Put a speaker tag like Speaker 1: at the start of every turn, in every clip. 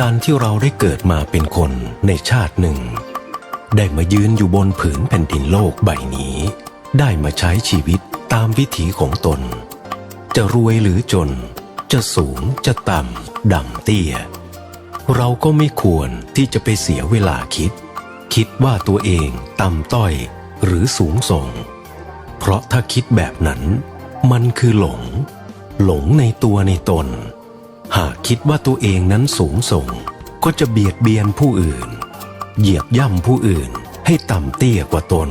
Speaker 1: การที่เราได้เกิดมาเป็นคนในชาติหนึ่ง ได้มายืนอยู่บนผืนแผ่นดินโลกใบนี้ ได้มาใช้ชีวิตตามวิถีของตน จะรวยหรือจน จะสูงจะต่ำดำเตี้ย เราก็ไม่ควรที่จะไปเสียเวลาคิด คิดว่าตัวเองต่ำต้อยหรือสูงส่ง เพราะถ้าคิดแบบนั้น มันคือหลง หลงในตัวในตน หากคิดว่าตัวเองนั้นสูงส่ง ก็จะเบียดเบียนผู้อื่น เหยียบย่ำผู้อื่นให้ต่ำเตี้ยกว่าตน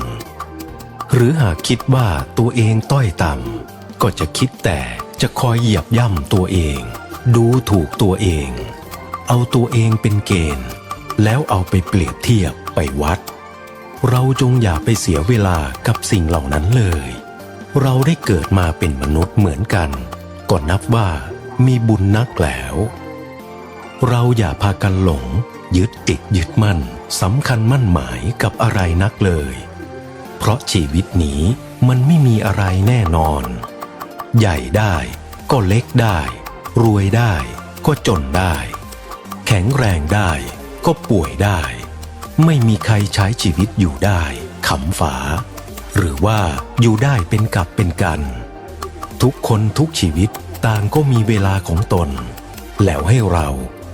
Speaker 1: หรือหากคิดว่าตัวเองต้อยต่ำก็จะคิดแต่จะคอยเหยียบย่ำตัวเอง ดูถูกตัวเอง เอาตัวเองเป็นเกณฑ์ แล้วเอาไปเปรียบเทียบไปวัด เราจงอย่าไปเสียเวลากับสิ่งเหล่านั้นเลย เราได้เกิดมาเป็นมนุษย์เหมือนกัน ก็นับว่า มีบุญนักแล้ว เราอย่าพากันหลง ยึดติดยึดมั่นสำคัญมั่นหมายกับอะไรนักเลย เพราะชีวิตนี้มันไม่มีอะไรแน่นอน ใหญ่ได้ก็เล็กได้ รวยได้ก็จนได้ แข็งแรงได้ก็ป่วยได้ ไม่มีใครใช้ชีวิตอยู่ได้ขำฝา หรือว่าอยู่ได้เป็นกับเป็นกัน ทุกคนทุกชีวิต ต่างก็มีเวลาของตน แล้วให้เรา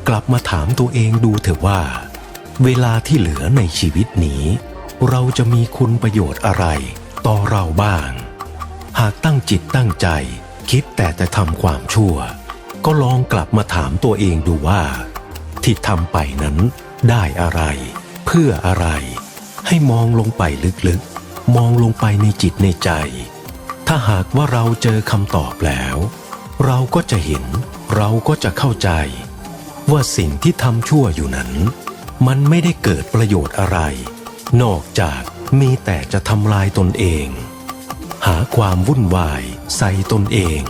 Speaker 1: กลับมาถามตัวเองดูเถอะว่า เวลาที่เหลือในชีวิตนี้ เราจะมีคุณประโยชน์อะไร ต่อเราบ้าง หากตั้งจิตตั้งใจ คิดแต่จะทำความชั่ว ก็ลองกลับมาถามตัวเองดูว่า ที่ทำไปนั้นได้อะไร เพื่ออะไร ให้มองลงไปลึกๆ มองลงไปในจิตในใจ ถ้าหากว่าเราเจอคำตอบแล้ว เราก็จะเห็น เราก็จะเข้าใจ ว่าสิ่งที่ทำชั่วอยู่นั้น มันไม่ได้เกิดประโยชน์อะไร นอกจากมีแต่จะทำลายตนเอง หาความวุ่นวายใส่ตนเอง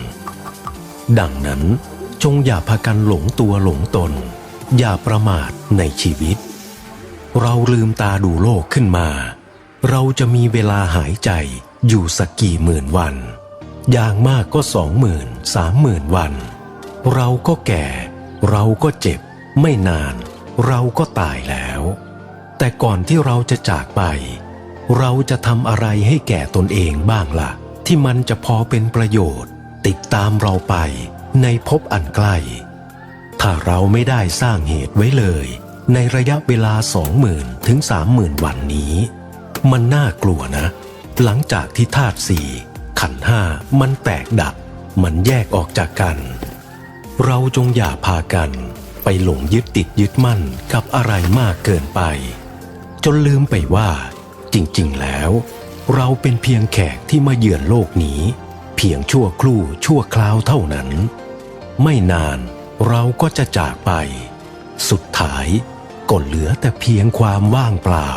Speaker 1: ดังนั้นจงอย่าพากันหลงตัวหลงตน อย่าประมาทในชีวิต เราลืมตาดูโลกขึ้นมา เราจะมีเวลาหายใจอยู่สักกี่หมื่นวัน อย่างมากก็สองหมื่นสามหมื่นวัน เราก็แก่ เราก็เจ็บ ไม่นาน เราก็ตายแล้ว แต่ก่อนที่เราจะจากไป เราจะทำอะไรให้แก่ตนเองบ้างล่ะ ที่มันจะพอเป็นประโยชน์ ติดตามเราไปในภพอันใกล้ ถ้าเราไม่ได้สร้างเหตุไว้เลย ในระยะเวลาสองหมื่นถึงสามหมื่นวันนี้ มันน่ากลัวนะ หลังจากที่ธาตุสี่ ขันห้ามันแตกดับ มันแยกออกจากกัน เราจงอย่าพากันไปหลงยึดติดยึดมั่นกับอะไรมากเกินไป จนลืมไปว่า จริงๆแล้ว เราเป็นเพียงแขกที่มาเยือนโลกนี้ เพียงชั่วครู่ชั่วคราวเท่านั้น ไม่นานเราก็จะจากไป สุดท้ายก็เหลือแต่เพียงความว่างเปล่า